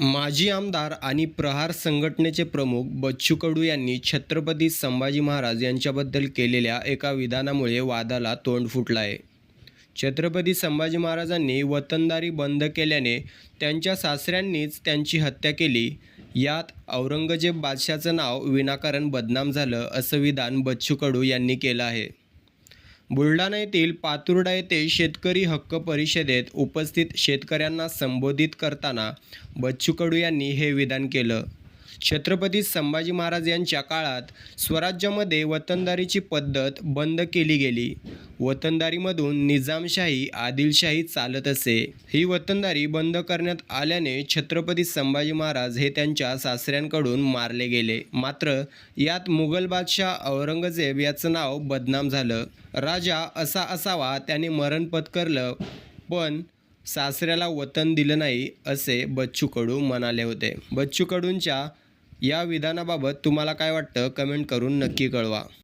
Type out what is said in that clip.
माजी आमदार आणि प्रहार संघटनेचे प्रमुख बच्चू कडू यांनी छत्रपती संभाजी महाराज यांच्याबद्दल केलेल्या एका विधानामुळे वादाला तोंड फुटलं आहे छत्रपती संभाजी महाराजांनी वतनदारी बंद केल्याने त्यांच्या सासऱ्यांनीच त्यांची हत्या केली. यात औरंगजेब बादशाचं नाव विनाकारण बदनाम झालं असं विधान बच्चू कडू यांनी केलं आहे. बुलढाणा येथील पातुर्डा येथे शेतकरी हक्क परिषदेत उपस्थित शेतकऱ्यांना संबोधित करताना बच्चू कडू यांनी हे विधान केलं. छत्रपती संभाजी महाराज यांच्या काळात स्वराज्यामध्ये वतनदारीची पद्धत बंद केली गेली. वतनदारीमधून निजामशाही आदिलशाही चालत असे. ही वतनदारी बंद करण्यात आल्याने छत्रपती संभाजी महाराज हे त्यांच्या सासऱ्यांकडून मारले गेले. मात्र यात मुघल बादशाह औरंगजेब याचं नाव बदनाम झालं. राजा असा असावा त्याने मरण पत्करलं पण सासऱ्याला वतन दिलं नाही असे बच्चू कडू म्हणाले होते. बच्चू कडूंच्या या विधानाबाबत तुम्हाला काय वाटतं? कमेंट करून नक्की कळवा.